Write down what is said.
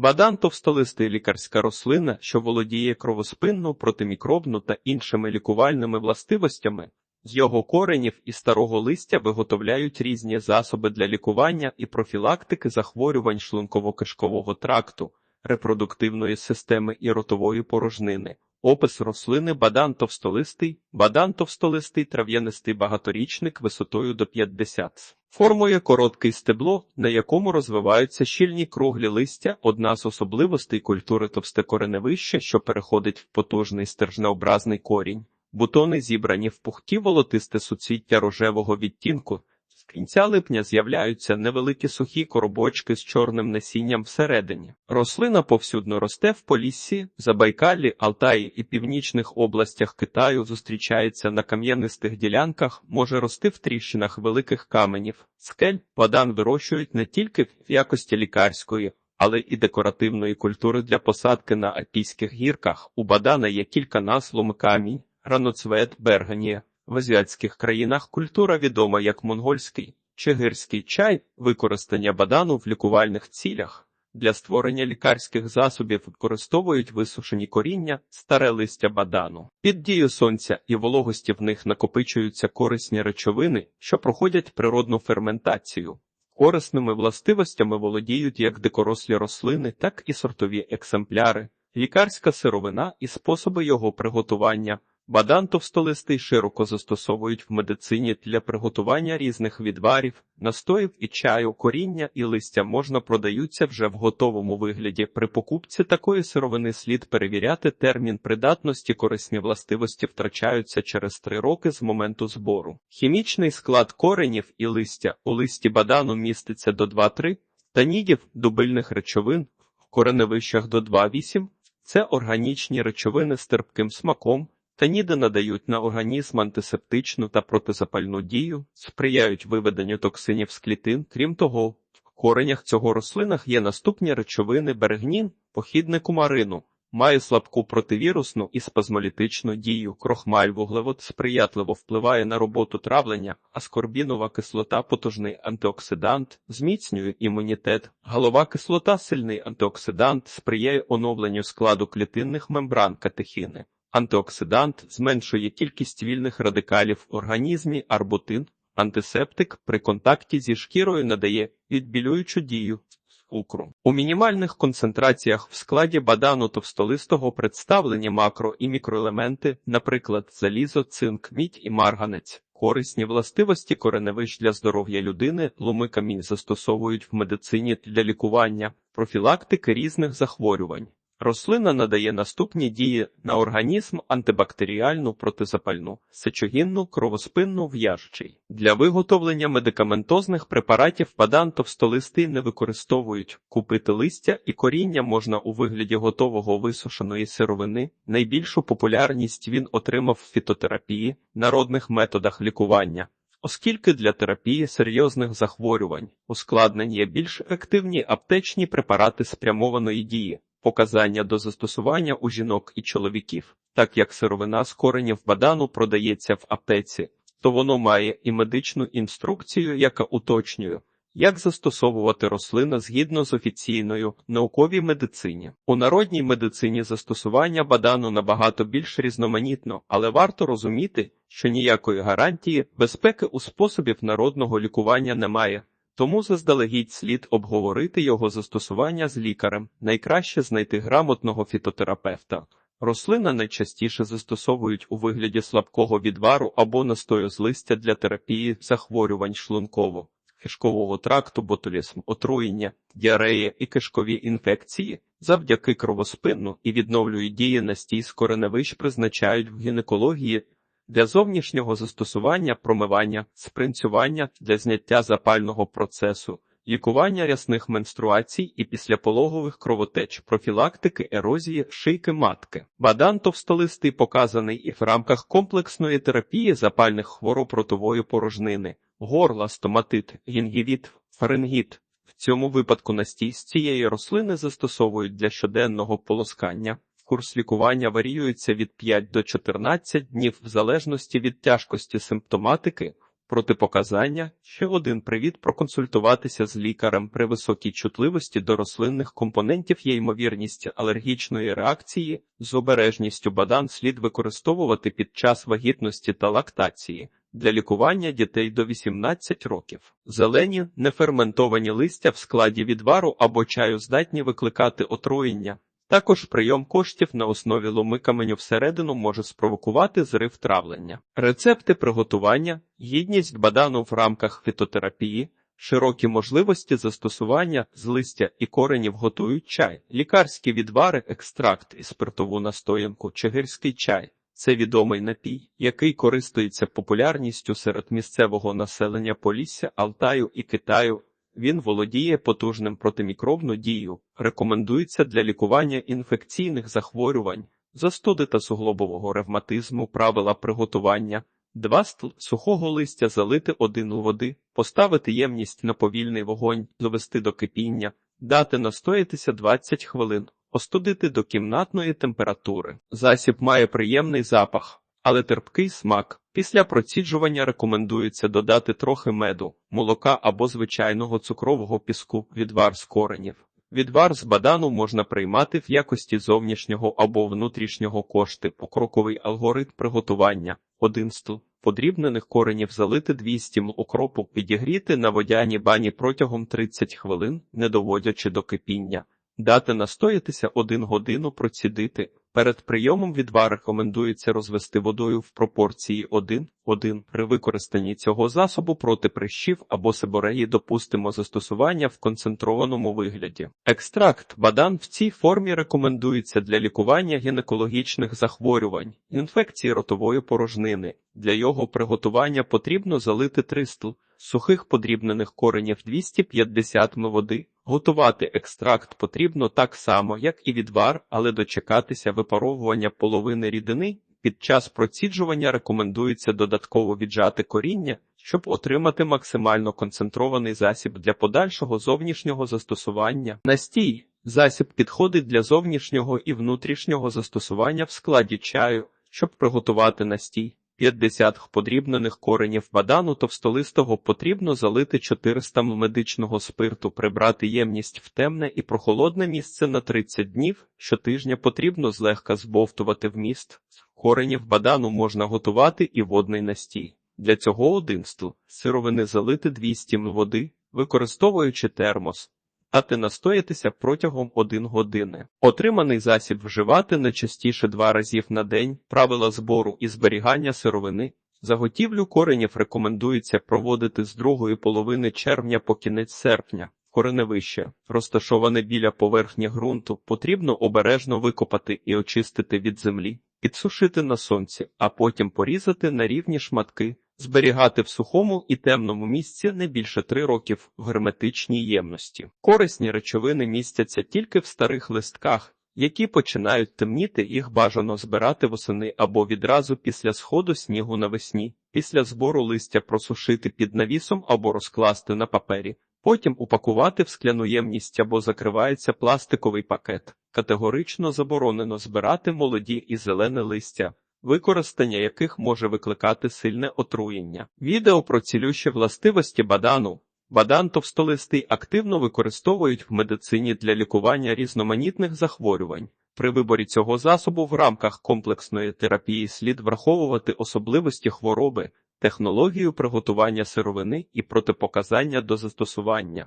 Бадан товстолистий лікарська рослина, що володіє кровоспинну, протимікробну та іншими лікувальними властивостями. З його коренів і старого листя виготовляють різні засоби для лікування і профілактики захворювань шлунково-кишкового тракту, репродуктивної системи і ротової порожнини. Опис рослини бадан товстолистий, бадан товстолистий трав'янистий багаторічник висотою до 50 Формує короткий стебло, на якому розвиваються щільні круглі листя, одна з особливостей культури товсте кореневище, що переходить в потужний стержнеобразний корінь. Бутони зібрані в пухті волотисте суцвіття рожевого відтінку. Кінця липня з'являються невеликі сухі коробочки з чорним насінням всередині. Рослина повсюдно росте в Поліссі, Забайкалі, Алтаї і північних областях Китаю зустрічається на кам'янистих ділянках, може рости в тріщинах великих каменів. Скель бадан вирощують не тільки в якості лікарської, але і декоративної культури для посадки на Альпійських гірках. У бадана є кілька назв камінь, граноцвет, берганія. В азіатських країнах культура відома як монгольський чигирський чай, використання бадану в лікувальних цілях. Для створення лікарських засобів використовують висушені коріння, старе листя бадану. Під дією сонця і вологості в них накопичуються корисні речовини, що проходять природну ферментацію. Корисними властивостями володіють як дикорослі рослини, так і сортові екземпляри, лікарська сировина і способи його приготування. Бадан товстолистий широко застосовують в медицині для приготування різних відварів, настоїв і чаю, коріння і листя можна продаються вже в готовому вигляді. При покупці такої сировини слід перевіряти термін придатності, корисні властивості втрачаються через три роки з моменту збору. Хімічний склад коренів і листя у листі бадану міститься до 2-3, танідів, дубильних речовин, в кореневищах до 2-8. Це органічні речовини з терпким смаком. Таніди надають на організм антисептичну та протизапальну дію, сприяють виведенню токсинів з клітин. Крім того, в коренях цього рослинах є наступні речовини берегнін, похідне кумарину, має слабку противірусну і спазмолітичну дію. Крохмаль вуглевод сприятливо впливає на роботу травлення, аскорбінова кислота потужний антиоксидант, зміцнює імунітет. Галова кислота сильний антиоксидант, сприяє оновленню складу клітинних мембран катехіни. Антиоксидант зменшує кількість вільних радикалів в організмі, арбутин, антисептик при контакті зі шкірою надає відбілюючу дію цукру. У мінімальних концентраціях в складі бадану товстолистого представлені макро і мікроелементи, наприклад, залізо, цинк, мідь і марганець. Корисні властивості кореневищ для здоров'я людини, ломи камінь застосовують в медицині для лікування, профілактики різних захворювань. Рослина надає наступні дії на організм антибактеріальну, протизапальну, сечогінну, кровоспинну, в'яжчий. Для виготовлення медикаментозних препаратів падан товстолистий не використовують. Купити листя і коріння можна у вигляді готового висушеної сировини. Найбільшу популярність він отримав в фітотерапії, народних методах лікування. Оскільки для терапії серйозних захворювань ускладнень є більш ефективні аптечні препарати спрямованої дії показання до застосування у жінок і чоловіків, так як сировина з коренів бадану продається в аптеці, то воно має і медичну інструкцію, яка уточнює, як застосовувати рослину згідно з офіційною науковій медицині. У народній медицині застосування бадану набагато більш різноманітно, але варто розуміти, що ніякої гарантії безпеки у способів народного лікування немає. Тому заздалегідь слід обговорити його застосування з лікарем. Найкраще знайти грамотного фітотерапевта. Рослина найчастіше застосовують у вигляді слабкого відвару або настою з листя для терапії захворювань шлунково, кишкового тракту, ботулізм, отруєння, діареї і кишкові інфекції. Завдяки кровоспинну і відновлюють дії настій з кореневищ призначають в гінекології для зовнішнього застосування промивання, спринцювання для зняття запального процесу, лікування рясних менструацій і післяпологових кровотеч, профілактики ерозії шийки матки. Бадан товстолистий показаний і в рамках комплексної терапії запальних хвороб ротової порожнини, горла, стоматит, гінгівіт, фарингіт. В цьому випадку настій з цієї рослини застосовують для щоденного полоскання. Курс лікування варіюється від 5 до 14 днів в залежності від тяжкості симптоматики. Протипоказання ще один привід проконсультуватися з лікарем при високій чутливості до рослинних компонентів є ймовірність алергічної реакції з обережністю бадан слід використовувати під час вагітності та лактації для лікування дітей до 18 років. Зелені неферментовані листя в складі відвару або чаю здатні викликати отруєння. Також прийом коштів на основі ломи каменю всередину може спровокувати зрив травлення. Рецепти приготування, гідність бадану в рамках фітотерапії, широкі можливості застосування з листя і коренів готують чай, лікарські відвари, екстракт і спиртову настоянку, чигирський чай. Це відомий напій, який користується популярністю серед місцевого населення Полісся, Алтаю і Китаю. Він володіє потужним протимікробну дію, рекомендується для лікування інфекційних захворювань, застуди та суглобового ревматизму, правила приготування, два стл сухого листя залити один у води, поставити ємність на повільний вогонь, довести до кипіння, дати настоятися 20 хвилин, остудити до кімнатної температури. Засіб має приємний запах, але терпкий смак. Після проціджування рекомендується додати трохи меду, молока або звичайного цукрового піску, відвар з коренів. Відвар з бадану можна приймати в якості зовнішнього або внутрішнього кошти, покроковий алгоритм приготування, один стл. Подрібнених коренів залити 200 мл укропу, підігріти на водяній бані протягом 30 хвилин, не доводячи до кипіння. Дати настоятися 1 годину процідити. Перед прийомом відвар рекомендується розвести водою в пропорції 1-1. При використанні цього засобу проти прищів або сибореї допустимо застосування в концентрованому вигляді. Екстракт бадан в цій формі рекомендується для лікування гінекологічних захворювань, інфекції ротової порожнини. Для його приготування потрібно залити 3 стл сухих подрібнених коренів 250 мл води. Готувати екстракт потрібно так само, як і відвар, але дочекатися випаровування половини рідини. Під час проціджування рекомендується додатково віджати коріння, щоб отримати максимально концентрований засіб для подальшого зовнішнього застосування. Настій засіб підходить для зовнішнього і внутрішнього застосування в складі чаю, щоб приготувати настій. 50 подрібнених коренів бадану товстолистого потрібно залити 400 мл медичного спирту, прибрати ємність в темне і прохолодне місце на 30 днів. Щотижня потрібно злегка збовтувати вміст. Коренів бадану можна готувати і водний настій. Для цього один стл сировини залити 200 мл води, використовуючи термос. Дати настоятися протягом 1 години. Отриманий засіб вживати не частіше два разів на день. Правила збору і зберігання сировини. Заготівлю коренів рекомендується проводити з другої половини червня по кінець серпня. Кореневище, розташоване біля поверхні ґрунту, потрібно обережно викопати і очистити від землі, підсушити на сонці, а потім порізати на рівні шматки. Зберігати в сухому і темному місці не більше три років в герметичній ємності. Корисні речовини містяться тільки в старих листках, які починають темніти, їх бажано збирати восени або відразу після сходу снігу навесні, після збору листя просушити під навісом або розкласти на папері, потім упакувати в скляну ємність або закривається пластиковий пакет. Категорично заборонено збирати молоді і зелене листя використання яких може викликати сильне отруєння. Відео про цілющі властивості бадану. Бадан товстолистий активно використовують в медицині для лікування різноманітних захворювань. При виборі цього засобу в рамках комплексної терапії слід враховувати особливості хвороби, технологію приготування сировини і протипоказання до застосування.